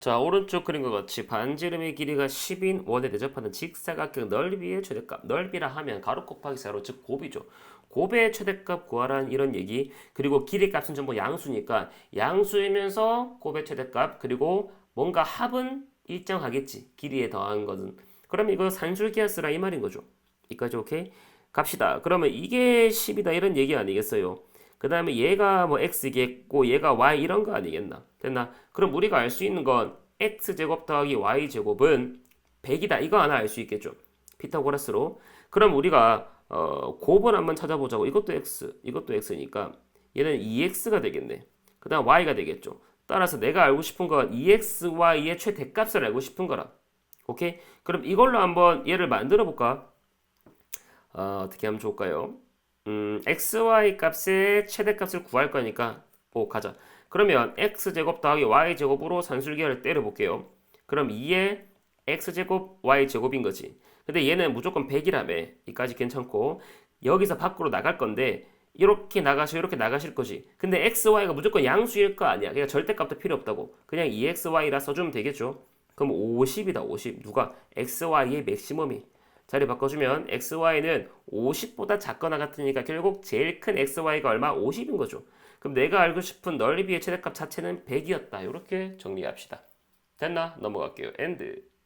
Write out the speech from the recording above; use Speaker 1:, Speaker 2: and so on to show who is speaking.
Speaker 1: 자, 오른쪽 그림과 같이 반지름의 길이가 10인 원에 대접하는 직사각형 넓이의 최대값. 넓이라 하면 가로 곱하기 세로, 즉 곱이죠. 곱의 최대값 구하라는 이런 얘기. 그리고 길이 값은 전부 양수니까 양수이면서 곱의 최대값. 그리고 뭔가 합은 일정하겠지. 길이에 더한 것은. 그럼 이거 산술기하스라 이 말인 거죠. 이까지 오케이? 갑시다. 그러면 이게 10이다 이런 얘기 아니겠어요? 그 다음에 얘가 뭐 x겠고 얘가 y 이런 거 아니겠나? 됐나? 그럼 우리가 알 수 있는 건 x제곱 더하기 y제곱은 100이다. 이거 하나 알 수 있겠죠. 피타고라스로. 그럼 우리가 어, 곱을 한번 찾아보자고. 이것도 x, 이것도 x니까 얘는 2x가 되겠네. 그 다음 y가 되겠죠. 따라서 내가 알고 싶은 건 2xy의 최대값을 알고 싶은 거라. 오케이? 그럼 이걸로 한번 얘를 만들어 볼까? 어, 어떻게 하면 좋을까요? 음, xy 값의 최대값을 구할 거니까 오 가자. 그러면 x제곱 더하기 y제곱으로 산술기하를 때려볼게요. 그럼 2의 x제곱 y제곱인 거지. 근데 얘는 무조건 100이라며. 이까지 괜찮고 여기서 밖으로 나갈 건데 이렇게 나가시고 이렇게 나가실 거지. 근데 xy가 무조건 양수일 거 아니야. 그냥 절대값도 필요 없다고. 그냥 2xy라 써주면 되겠죠. 그럼 50이다 50. 누가 xy의 맥시멈이 자리 바꿔주면 xy는 50보다 작거나 같으니까 결국 제일 큰 xy가 얼마? 50인 거죠. 그럼 내가 알고 싶은 넓이의 최대값 자체는 100이었다. 이렇게 정리합시다. 됐나? 넘어갈게요. 엔드.